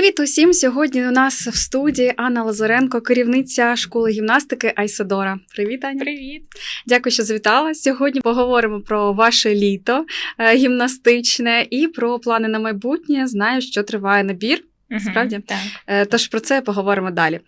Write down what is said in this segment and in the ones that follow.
Привіт усім! Сьогодні у нас в студії Анна Лазаренко, керівниця школи гімнастики Айсадора. Привіт, Аня. Привіт. Дякую, що завітала. Сьогодні поговоримо про ваше літо е, гімнастичне і про плани на майбутнє. Знаю, що триває набір. Справді? Так. Е, Тож про це поговоримо далі.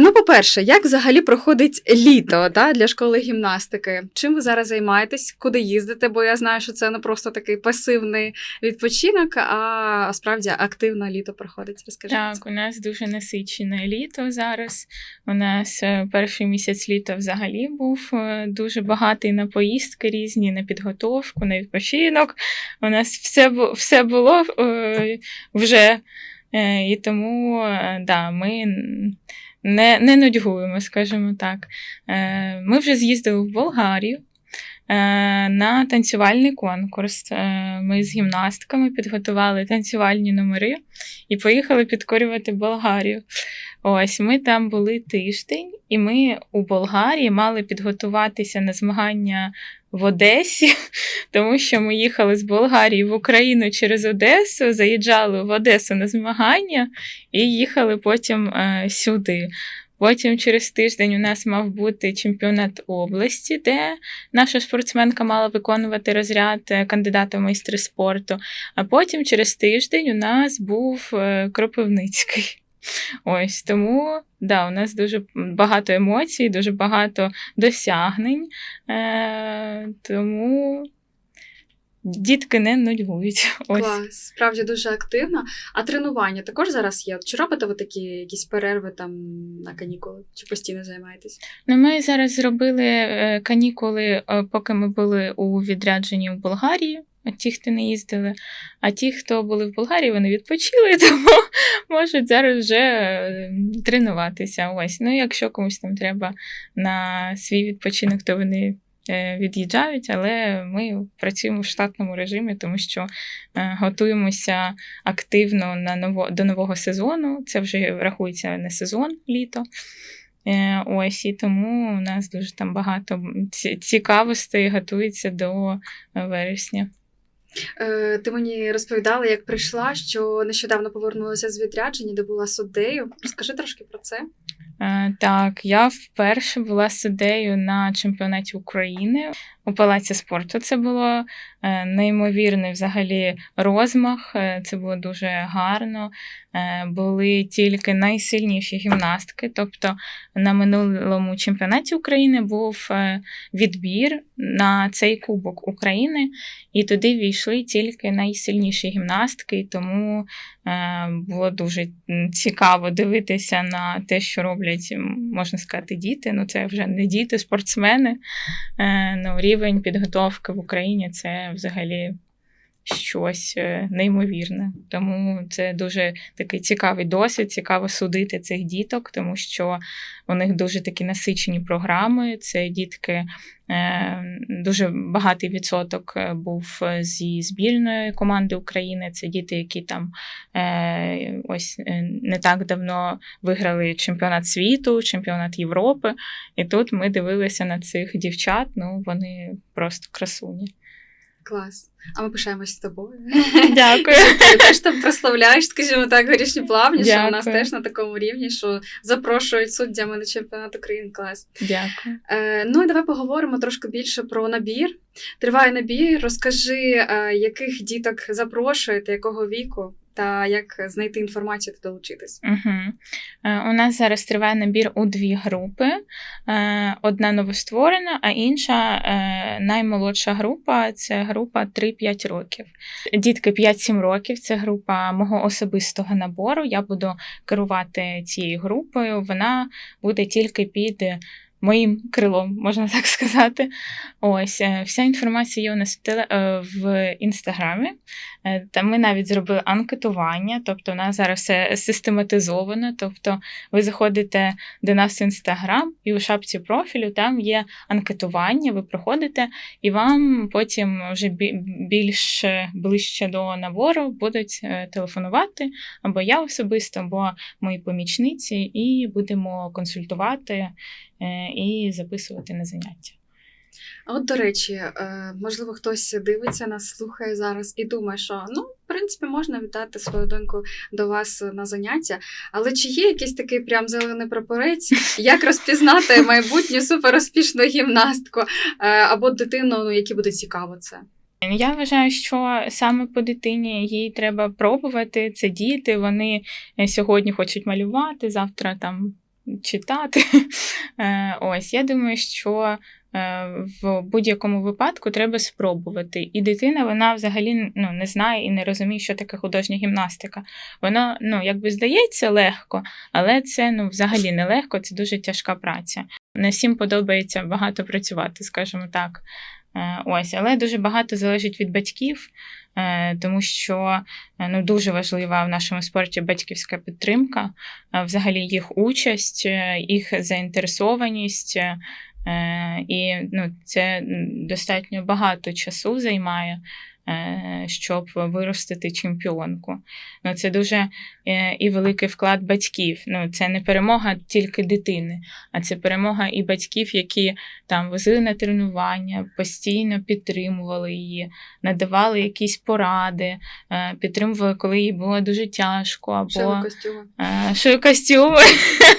Ну, по-перше, як взагалі проходить літо да, для школи гімнастики? Чим ви зараз займаєтесь? Куди їздите? Бо я знаю, що це не просто такий пасивний відпочинок, а справді активно літо проходить. Розкажіть. Так, у нас дуже насичене літо зараз. У нас е, перший місяць літа взагалі був е, дуже багатий на поїздки різні, на підготовку, на відпочинок. У нас все, все було вже. Е, І тому е, да, ми не, не нудьгуємо, скажімо так. Е, Ми вже з'їздили в Болгарію. На танцювальний конкурс. Ми з гімнастками підготували танцювальні номери і поїхали підкорювати Болгарію. Ось ми там були тиждень, і ми у Болгарії мали підготуватися на змагання в Одесі, тому що ми їхали з Болгарії в Україну через Одесу, заїжджали в Одесу на змагання і їхали потім е, сюди. Потім через тиждень у нас мав бути чемпіонат області, де наша спортсменка мала виконувати розряд е, кандидата в майстри спорту. А потім через тиждень у нас був е, Кропивницький. Ось тому да, у нас дуже багато емоцій, дуже багато досягнень. Е, тому дітки не нудьгують. Ось. Клас, справді дуже активно. А тренування також зараз є? Чи робите ви такі якісь перерви там на канікули? Чи постійно займаєтесь? Ну, ми зараз зробили е, канікули, е, поки ми були у відрядженні в Болгарії. Ті, хто не їздили, а ті, хто були в Болгарії, вони відпочили, тому можуть зараз вже е, тренуватися. Ось. Ну, якщо комусь там треба на свій відпочинок, то вони е, від'їжджають, але ми працюємо в штатному режимі, тому що е, готуємося активно на ново, до нового сезону. Це вже рахується не сезон літо. Е, Ось і тому у нас дуже там багато цікавостей готується до вересня. Е, ти мені розповідала, як прийшла, що нещодавно повернулася з відрядження, де була суддею. Розкажи трошки про це. Е, Так, я вперше була суддею на чемпіонаті України у Палаці спорту. Це було е, неймовірний взагалі розмах. е, Це було дуже гарно. Е, Були тільки найсильніші гімнастки. Тобто на минулому чемпіонаті України був відбір на цей Кубок України, і туди війшли тільки найсильніші гімнастки, тому було дуже цікаво дивитися на те, що роблять, можна сказати, діти. Ну, це вже не діти, спортсмени. Ну, рівень підготовки в Україні це взагалі щось е, неймовірне. Тому це дуже такий цікавий досвід, цікаво судити цих діток, тому що у них дуже такі насичені програми. Це дітки. е, Дуже багатий відсоток е, був зі збірної команди України. Це діти, які там ось не так давно виграли чемпіонат світу, чемпіонат Європи. І тут ми дивилися на цих дівчат. Ну вони просто красуні. Клас. А ми пишаємось з тобою. Дякую. Ти теж там прославляєш, скажімо так, горішні плавні, що у нас теж на такому рівні, що запрошують суддями на чемпіонат України. Клас. Дякую. Е, ну і давай поговоримо трошки більше про набір. Триває набір. Розкажи, е, яких діток запрошуєте, якого віку, та як знайти інформацію та долучитись. Угу. У нас зараз триває набір у дві групи. Е, Одна новостворена, а інша е, наймолодша група це група 3-5 років. Дітки 5-7 років це група мого особистого набору. Я буду керувати цією групою. Вона буде тільки під моїм крилом, можна так сказати. Ось е, вся інформація є у нас в, теле, е, в інстаграмі. Е, Та ми навіть зробили анкетування, тобто у нас зараз все систематизовано. Тобто ви заходите до нас в інстаграм, і у шапці профілю там є анкетування, ви проходите, і вам потім вже більш ближче до набору будуть телефонувати або я особисто, або мої помічниці, і будемо консультувати і записувати на заняття. А От, до речі, е, можливо, хтось дивиться нас, слухає зараз і думає, що ну, в принципі, можна віддати свою доньку до вас на заняття. Але чи є якийсь такий прям зелений прапорець, як розпізнати майбутню суперуспішну гімнастку е, або дитину, ну, якій буде цікаво це? Я вважаю, що саме по дитині їй треба пробувати. Це діти. Вони сьогодні хочуть малювати, завтра там читати. Е, Ось я думаю, що е, в будь-якому випадку треба спробувати. І дитина вона взагалі ну, не знає і не розуміє, що таке художня гімнастика. Вона ну, якби здається легко, але це ну, взагалі не легко, це дуже тяжка праця. Не всім подобається багато працювати, скажімо так. Е, Ось, але дуже багато залежить від батьків, е, тому що е, ну, дуже важлива в нашому спорті батьківська підтримка, взагалі їх участь, їх заінтересованість. І ну, це достатньо багато часу займає, щоб виростити чемпіонку. Ну, це дуже е, і великий вклад батьків. Ну, це не перемога тільки дитини, а це перемога і батьків, які там возили на тренування, постійно підтримували її, надавали якісь поради, е, підтримували, коли їй було дуже тяжко, або Шили костюми? е, шили костюми,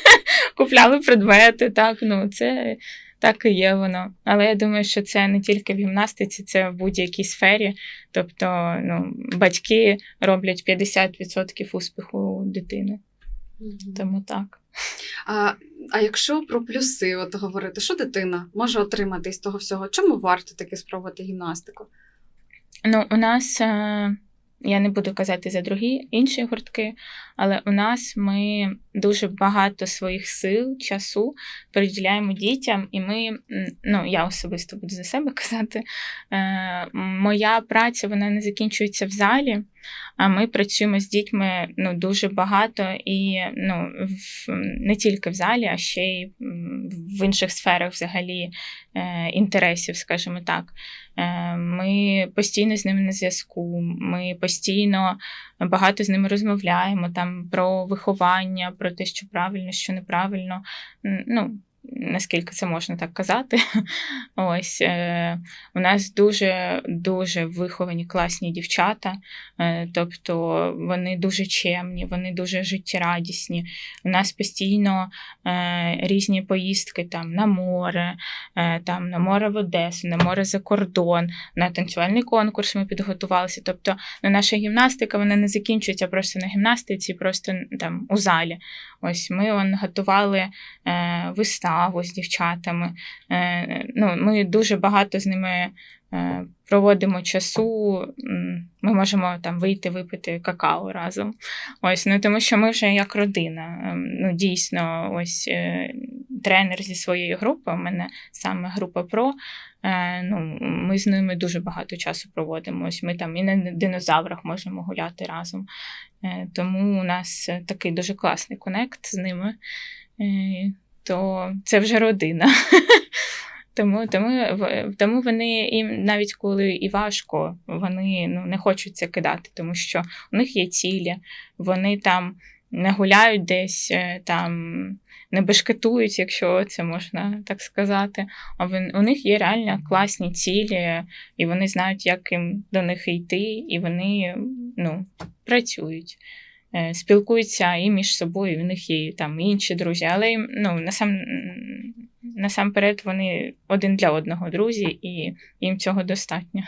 купляли предмети. Так, ну це так і є воно. Але я думаю, що це не тільки в гімнастиці, це в будь-якій сфері. Тобто, ну, батьки роблять 50% успіху дитини. Мгм. Тому так. А, а якщо про плюси от говорити, що дитина може отримати із того всього? Чому варто таки спробувати гімнастику? Ну, у нас, е, я не буду казати за другі інші гуртки, але у нас ми дуже багато своїх сил, часу приділяємо дітям, і ми, ну, я особисто буду за себе казати, е, моя праця вона не закінчується в залі. А ми працюємо з дітьми ну, дуже багато і ну, в, не тільки в залі, а ще й в інших сферах взагалі е, інтересів, скажімо так. Е, Ми постійно з ними на зв'язку, ми постійно багато з ними розмовляємо там про виховання, про те, що правильно, що неправильно. Ну, наскільки це можна так казати. Ось е, у нас дуже дуже виховані класні дівчата, е, тобто вони дуже чемні, вони дуже життєрадісні. У нас постійно е, різні поїздки там на море, там на море в Одесу, на море за кордон, на танцювальний конкурс ми підготувалися. Тобто ну, наша гімнастика вона не закінчується просто на гімнастиці, просто там у залі. Ось ми он, готували е, виставу з дівчатами. Е, ну, ми дуже багато з ними е, проводимо часу. Ми можемо там вийти випити какао разом. Ось, ну, тому що ми вже як родина. Ем, Ну, дійсно, ось е, тренер зі своєї групи, у мене саме група ПРО. Ну, ми з ними дуже багато часу проводимо. Ось ми там і на динозаврах можемо гуляти разом. Тому у нас такий дуже класний конект з ними. То це вже родина. Тому, тому, тому вони і навіть коли і важко, вони ну, не хочуть це кидати, тому що у них є цілі, вони там не гуляють десь, е, там не бешкетують, якщо це можна так сказати. А у них є реально класні цілі, і вони знають, як їм до них йти, і вони ну, працюють. Е, Спілкуються і між собою, в них є там інші друзі, але ну, насам, насамперед вони один для одного друзі, і їм цього достатньо.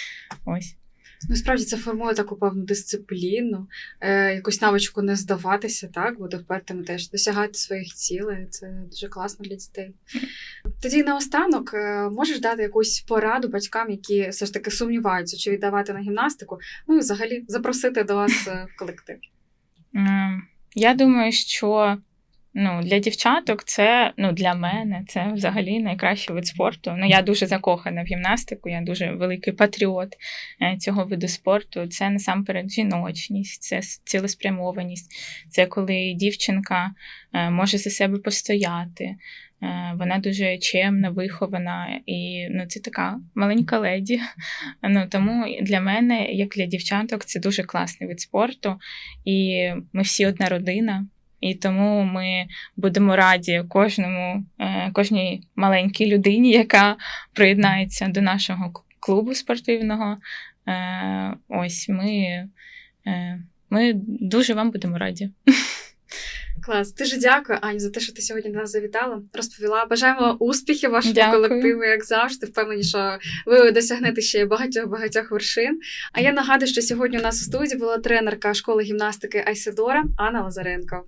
Ось. Ну, справді це формує таку певну дисципліну, е, якусь навичку не здаватися, так, бути впертими теж досягати своїх цілей. Це дуже класно для дітей. Тоді наостанок е, можеш дати якусь пораду батькам, які все ж таки сумніваються, чи віддавати на гімнастику, ну і взагалі запросити до вас е, в колектив. Я думаю, що ну, для дівчаток це ну, для мене це взагалі найкращий вид спорту. Ну, я дуже закохана в гімнастику, я дуже великий патріот е, цього виду спорту. Це насамперед жіночність, це цілеспрямованість, це коли дівчинка е, може за себе постояти. Е, Вона дуже чемна, вихована, і ну, це така маленька леді. Ну, тому для мене, як для дівчаток, це дуже класний вид спорту. І ми всі одна родина. І тому ми будемо раді кожному, е, кожній маленькій людині, яка приєднається до нашого клубу спортивного. Е, Ось ми, е, ми дуже вам будемо раді. Клас. Дуже дякую, Аню, за те, що ти сьогодні до нас завітала, розповіла. Бажаємо успіхів вашому Дякую. колективу, як завжди. Впевнені, що ви досягнете ще багатьох багатьох вершин. А я нагадую, що сьогодні у нас у студії була тренерка школи гімнастики Айседора Анна Лазаренко.